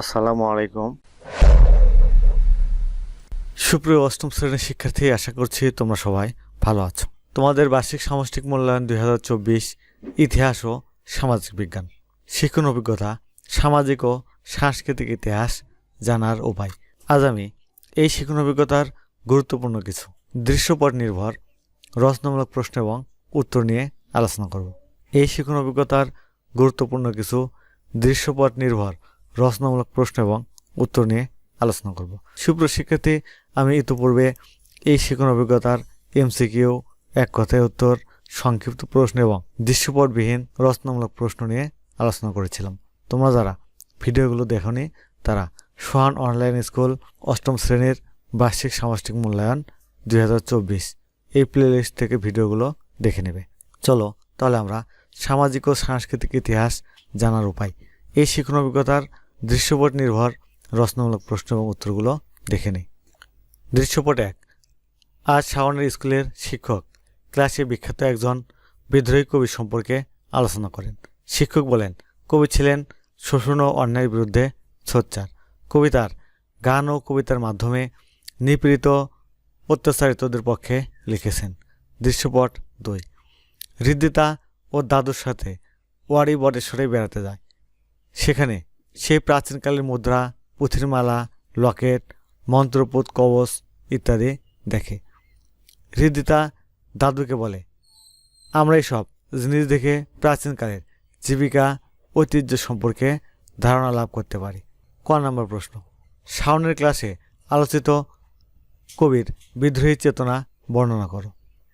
আসসালামু আলাইকুম। সুপ্রিয় অষ্টম শ্রেণির শিক্ষার্থী, আশা করছি তোমরা সবাই ভালো আছো। তোমাদের বার্ষিক সামষ্টিক মূল্যায়ন দু হাজার চব্বিশ, ইতিহাস ও সামাজিক বিজ্ঞান। শিক্ষণ অভিজ্ঞতা, সামাজিক ও সাংস্কৃতিক ইতিহাস জানার উপায়। আজ আমি এই শিক্ষণ অভিজ্ঞতার গুরুত্বপূর্ণ কিছু দৃশ্যপট নির্ভর, রচনামূলক প্রশ্ন এবং উত্তর নিয়ে আলোচনা করব। এই শিক্ষণ অভিজ্ঞতার গুরুত্বপূর্ণ কিছু দৃশ্যপট নির্ভর রচনামূলক প্রশ্ন এবং উত্তর নিয়ে আলোচনা করব। সুপ্রিয় শিক্ষার্থী, আমি ইতিপূর্বে এই শিক্ষণ অভিজ্ঞতার এমসিকিউ, এক কথায় উত্তর, সংক্ষিপ্ত প্রশ্ন এবং দৃশ্যপটবিহীন রচনামূলক প্রশ্ন নিয়ে আলোচনা করেছিলাম। তোমরা যারা ভিডিওগুলো দেখনি, তারা সোহান অনলাইন স্কুল অষ্টম শ্রেণির বার্ষিক সামষ্টিক মূল্যায়ন দুই হাজার চব্বিশ এই প্লেলিস্ট থেকে ভিডিওগুলো দেখে নেবে। চলো, তাহলে আমরা সামাজিক ও সাংস্কৃতিক ইতিহাস জানার উপায়। এই শিক্ষণ অভিজ্ঞতার দৃশ্যপট নির্ভর, রচনামূলক প্রশ্ন এবং উত্তরগুলো দেখে নিই। দৃশ্যপট এক, আজ শাওনের স্কুলের শিক্ষক, ক্লাসে বিখ্যাত একজন বিদ্রোহী কবি সম্পর্কে আলোচনা করেন। শিক্ষক বলেন, কবি ছিলেন শোষণ ও অন্যায়ের বিরুদ্ধে সোচ্চার। কবিতার গান ও কবিতার মাধ্যমে নিপীড়িত, অত্যাচারিতদের পক্ষে লিখেছেন। দৃশ্যপট দুই, হৃদিতা ও দাদুর সাথে ওয়ারি বটেশ্বরে বেড়াতে যায়। সেখানে সেই প্রাচীনকালের মুদ্রা পুঁথির মালা লকেট মন্ত্রপুত কবচ ইত্যাদি দেখে। হৃদিতা দাদুকে বলে আমরা এইসব জিনিস দেখে প্রাচীনকালের জীবিকা, ঐতিহ্য সম্পর্কে ধারণা লাভ করতে পারি। ক নম্বর প্রশ্ন। শাওনের ক্লাসে আলোচিত কবির বিদ্রোহী চেতনা বর্ণনা করো।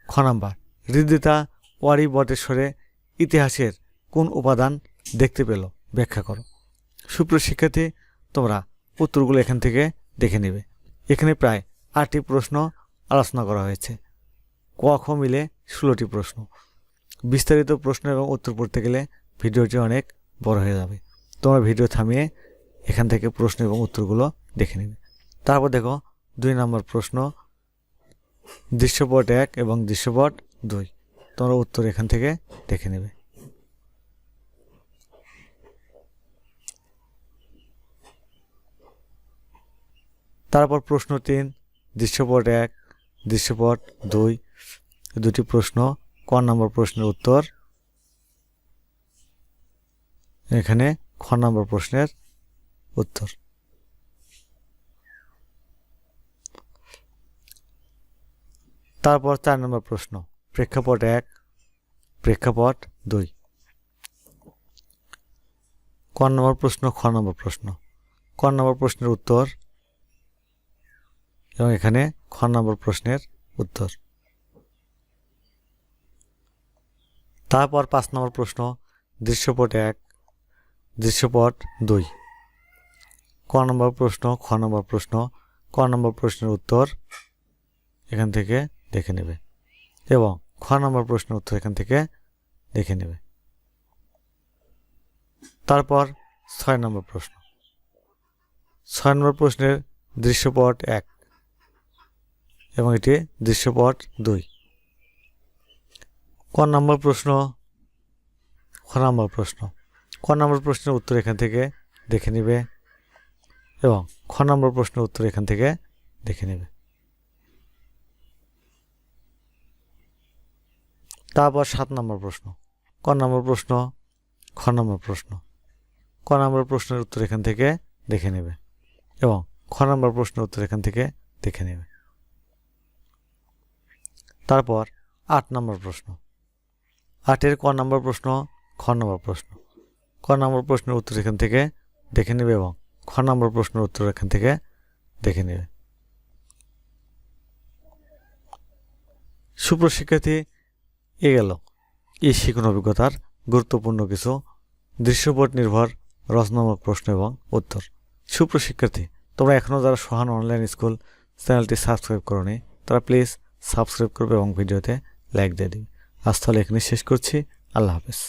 খ নাম্বার। হৃদিতা ওয়ারি বটেশ্বরে ইতিহাসের কোন উপাদান দেখতে পেল? ব্যাখ্যা করো। সুপ্রিয় শিক্ষার্থী তোমরা উত্তরগুলো এখান থেকে দেখে নেবে। এখানে প্রায় আটটি প্রশ্ন আলোচনা করা হয়েছে। ক, খ মিলে ষোলোটি প্রশ্ন। বিস্তারিত প্রশ্ন এবং উত্তর পড়তে গেলে ভিডিওটি অনেক বড় হয়ে যাবে। তোমরা ভিডিও থামিয়ে এখান থেকে প্রশ্ন এবং উত্তরগুলো দেখে নেবে। তারপর দেখো, দুই নম্বর প্রশ্ন, দৃশ্যপট এক এবং দৃশ্যপট দুই। তোমরা উত্তর এখান থেকে দেখে নেবে। তারপর প্রশ্ন তিন, দৃশ্যপট এক, দৃশ্যপট দুই, দুটি প্রশ্ন, ক নম্বর প্রশ্নের উত্তর? এখানে খ নম্বর প্রশ্নের উত্তর। তারপর চার নম্বর প্রশ্ন, প্রেক্ষাপট এক, প্রেক্ষাপট দুই। ক নম্বর প্রশ্ন, খ নম্বর প্রশ্ন। ক নম্বর প্রশ্নের উত্তর? এবং এখানে খ নম্বর প্রশ্নের উত্তর। তারপর পাঁচ নম্বর প্রশ্ন, দৃশ্যপট এক, দৃশ্যপট দুই। ক নম্বর প্রশ্ন, খ নম্বর প্রশ্ন, ক নম্বর প্রশ্নের উত্তর এখান থেকে দেখে নেবে এবং খ নম্বর প্রশ্নের উত্তর এখান থেকে দেখে নেবে। তারপর ছয় নম্বর প্রশ্ন, ছয় নম্বর প্রশ্নের দৃশ্যপট এক। এবং এটি দৃশ্যপট দুই। ক নম্বর প্রশ্ন? খ নম্বর প্রশ্ন। ক নম্বর প্রশ্নের উত্তর এখান থেকে দেখে নেবে এবং খ নম্বর প্রশ্নের উত্তর এখান থেকে দেখে নেবে। তারপর সাত নম্বর প্রশ্ন। ক নম্বর প্রশ্ন? খ নম্বর প্রশ্ন। ক নম্বর প্রশ্নের উত্তর এখান থেকে দেখে নেবে এবং খ নম্বর প্রশ্নের উত্তর এখান থেকে দেখে নেবে। তারপর আট নম্বর প্রশ্ন। আটের ক নম্বর প্রশ্ন, খ নম্বর প্রশ্ন। ক নম্বর প্রশ্নের উত্তর এখান থেকে দেখে নেবে এবং খ নম্বর প্রশ্নের উত্তর এখান থেকে দেখে নেবে। সুপ্রশিক্ষার্থী, এ গেল। এই শিক্ষণ অভিজ্ঞতার গুরুত্বপূর্ণ কিছু দৃশ্যপট নির্ভর রচনামূলক প্রশ্ন এবং উত্তর। সুপ্রশিক্ষার্থী, তোমরা এখনও যারা সোহান অনলাইন স্কুল চ্যানেলটি সাবস্ক্রাইব করনি, তারা প্লিজ সাবস্ক্রাইব করবে এবং ভিডিওতে লাইক দিয়ে দিবে। আজ তাহলে এখানে শেষ করছি। আল্লাহ হাফেজ।